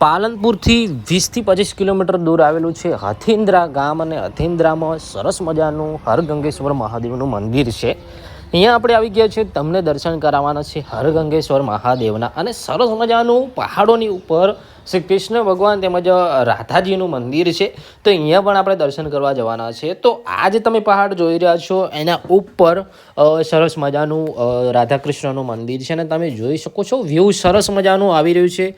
પાલનપુરથી વીસથી પચીસ કિલોમીટર દૂર આવેલું છે હથિન્દ્રા ગામ અને હથિન્દ્રામાં સરસ મજાનું હરગંગેશ્વર મહાદેવનું મંદિર છે. અહીંયા આપણે આવી ગયા છીએ, તમને દર્શન કરાવવાના છે હરગંગેશ્વર મહાદેવના અને સરસ મજાનું પહાડોની ઉપર શ્રી કૃષ્ણ ભગવાન તેમજ રાધાજીનું મંદિર છે. તો અહીંયા પણ આપણે દર્શન કરવા જવાના છે. તો આ જે તમે પહાડ જોઈ રહ્યા છો, એના ઉપર સરસ મજાનું રાધાકૃષ્ણનું મંદિર છે. અને તમે જોઈ શકો છો, વ્યૂ સરસ મજાનું આવી રહ્યું છે.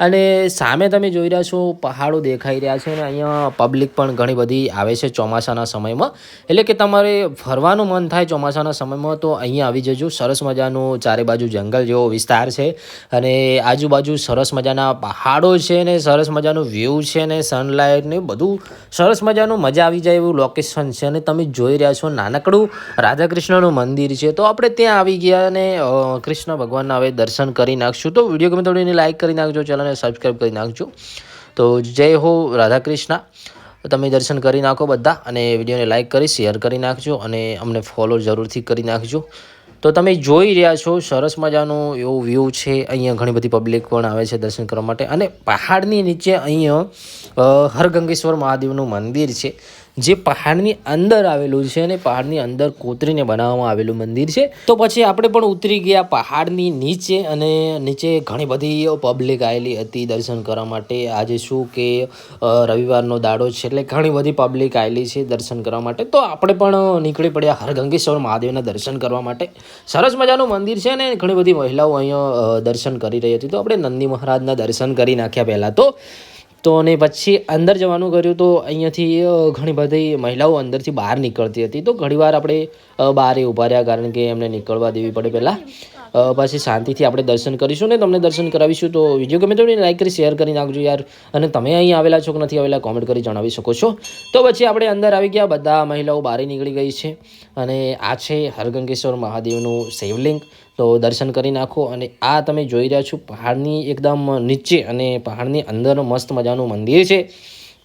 અને સામે તમે જોઈ રહ્યા છો, પહાડો દેખાઈ રહ્યા છે. અને અહીંયા પબ્લિક પણ ઘણી બધી આવે છે ચોમાસાના સમયમાં. એટલે કે તમારે ફરવાનું મન થાય ચોમાસાના સમયમાં, તો અહીંયા આવી જજો. સરસ મજાનું ચારે બાજુ જંગલ જેવો વિસ્તાર છે. અને આજુબાજુ સરસ મજાના પહાડો છે ને, સરસ મજાનું વ્યૂ છે ને સનલાઇટ ને, બધું સરસ મજાનું મજા આવી જાય એવું લોકેશન છે અને તમે જોઈ રહ્યા છો નાનકડું રાધાકૃષ્ણનું મંદિર છે. તો આપણે ત્યાં આવી ગયા અને કૃષ્ણ ભગવાનના હવે દર્શન કરી નાખશું. તો વીડિયો ગમે થોડીને લાઈક કરી નાખજો ચેનલને સબસ્ક્રાઈબ કરી નાખજો. તો જય હો રાધાકૃષ્ણ. તમે દર્શન કરી નાખો બધા અને વિડીયોને લાઈક કરી શેર કરી નાખજો અને અમને ફોલો જરૂરથી કરી નાખજો. તો તમે જોઈ રહ્યા છો, સરસ મજાનું એવો વ્યૂ છે. અહીંયા ઘણી બધી પબ્લિક પણ આવે છે દર્શન કરવા માટે. અને પહાડની નીચે અહીંયા હરગંગેશ્વર મહાદેવનું મંદિર છે. જે પહાડની અંદર આવેલું છે અને પહાડની અંદર કોતરીને બનાવવામાં આવેલું મંદિર છે. તો પછી આપણે પણ ઉતરી ગયા પહાડની નીચે અને નીચે ઘણી બધી પબ્લિક આવેલી હતી દર્શન કરવા માટે. આજે શું કે રવિવારનો દાડો છે એટલે ઘણી બધી પબ્લિક આવેલી છે દર્શન કરવા માટે. તો આપણે પણ નીકળી પડ્યા હરગંગેશ્વર મહાદેવના દર્શન કરવા માટે. સરસ મજાનું મંદિર છે ને ઘણી બધી મહિલાઓ અહીંયા દર્શન કરી રહી હતી. તો આપણે નંદી મહારાજના દર્શન કરી નાખ્યા પહેલાં તો. તો અને પછી અંદર જવાનું કર્યું તો અહીંયાથી ઘણી બધી મહિલાઓ અંદરથી બહાર નીકળતી હતી. તો ઘણીવાર આપણે બહાર એ ઊભા રહ્યા કારણ કે એમને નીકળવા દેવી પડે પહેલાં. પછી શાંતિથી આપણે દર્શન કરીશું ને તમને દર્શન કરાવીશું તો વીડિયો ગમે તો લાઈક કરી શેર કરી નાખજો યાર. અને તમે અહીં આવેલા છો કે નથી આવેલા કોમેન્ટ કરી જણાવી શકો છો. તો પછી આપણે અંદર આવી ગયા, બધા મહિલાઓ બહાર નીકળી ગઈ છે. અને આ છે હરગંગેશ્વર મહાદેવનું શિવલિંગ તો દર્શન કરી નાખો અને આ તમે જોઈ રહ્યા છો, પહાડની એકદમ નીચે અને પહાડની અંદર મસ્ત મજાનું મંદિર છે.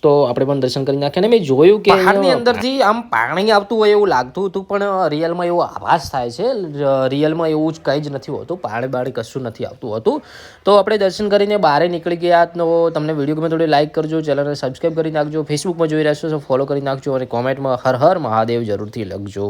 તો આપણે પણ દર્શન કરી નાખ્યા અને મેં જોયું કે પહાડની અંદરથી આમ પાણી આવતું હોય એવું લાગતું હતું પણ રિયલમાં એવો આભાસ થાય છે. રિયલમાં એવું જ કંઈ જ નથી હોતું. પાણી બાળી કશું નથી આવતું હતું. તો આપણે દર્શન કરીને બહાર નીકળી ગયા. તો તમને વીડિયો ગમે થોડી લાઈક કરજો ચેનલને સબસ્ક્રાઈબ કરી નાખજો. ફેસબુકમાં જોઈ રહ્યા છો તો ફોલો કરી નાખજો અને કોમેન્ટમાં હર હર મહાદેવ જરૂરથી લખજો.